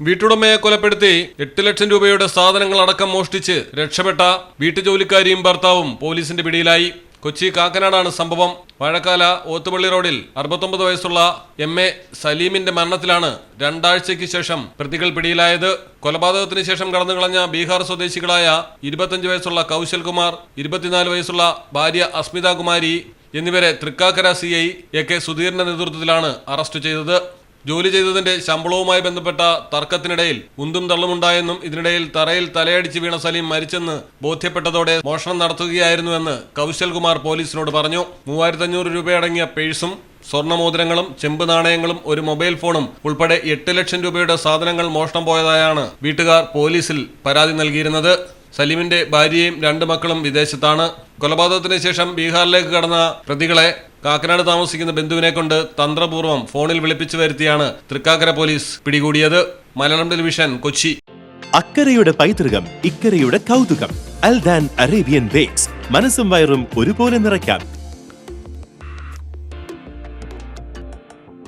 വീട്ടുടമയെ കൊലപ്പെടുത്തി എട്ട് ലക്ഷം രൂപയുടെ സാധനങ്ങൾ അടക്കം മോഷ്ടിച്ച് രക്ഷപ്പെട്ട വീട്ടുജോലിക്കാരിയും ഭർത്താവും പോലീസിന്റെ പിടിയിലായി. കൊച്ചി കാക്കനാടാണ് സംഭവം. വാഴക്കാല ഓത്തുപള്ളി റോഡിൽ അറുപത്തൊമ്പത് വയസ്സുള്ള എം എ സലീമിന്റെ മരണത്തിലാണ് രണ്ടാഴ്ചയ്ക്ക് ശേഷം പ്രതികൾ പിടിയിലായത്. കൊലപാതകത്തിന് ശേഷം കടന്നു കളഞ്ഞ ബീഹാർ സ്വദേശികളായ ഇരുപത്തഞ്ച് വയസ്സുള്ള കൗശൽ കുമാർ ഇരുപത്തിനാല് വയസ്സുള്ള ഭാര്യ അസ്മിത കുമാരി എന്നിവരെ Thrikkakara C I A K സുധീറിന്റെ നേതൃത്വത്തിലാണ് അറസ്റ്റ് ചെയ്തത്. ജോലി ചെയ്തതിന്റെ ശമ്പളവുമായി ബന്ധപ്പെട്ട തർക്കത്തിനിടയിൽ ഉന്തും തള്ളുമുണ്ടായെന്നും ഇതിനിടയിൽ തറയിൽ തലയടിച്ച് വീണ സലീം മരിച്ചെന്ന് ബോധ്യപ്പെട്ടതോടെ മോഷണം നടത്തുകയായിരുന്നുവെന്ന് കൗശൽകുമാർ പോലീസിനോട് പറഞ്ഞു. മൂവായിരത്തഞ്ഞൂറ് രൂപയടങ്ങിയ പേഴ്സും സ്വർണമോതിരങ്ങളും ചെമ്പ് നാണയങ്ങളും ഒരു മൊബൈൽ ഫോണും ഉൾപ്പെടെ എട്ട് ലക്ഷം രൂപയുടെ സാധനങ്ങൾ മോഷണം പോയതായാണ് വീട്ടുകാർ പോലീസിൽ പരാതി നൽകിയിരുന്നത്. സലീമിന്റെ ഭാര്യയും രണ്ട് മക്കളും വിദേശത്താണ്. കൊലപാതകത്തിന് ശേഷം ബീഹാറിലേക്ക് കടന്ന പ്രതികളെ കാക്കനാട് താമസിക്കുന്ന ബന്ധുവിനെ കൊണ്ട് തന്ത്രപൂർവം ഫോണിൽ വിളിപ്പിച്ചു വരുത്തിയാണ് തൃക്കാക്കര പോലീസ് പിടികൂടിയത്. മലയാളം ടെലിവിഷൻ കൊച്ചി. അക്കരയുടെ പൈതൃകം ഇക്കരയുടെ കൗതുകം. Aldan Arabian bakes. മനസ്സും വയറും ഒരുപോലെ നിറയ്ക്കാം.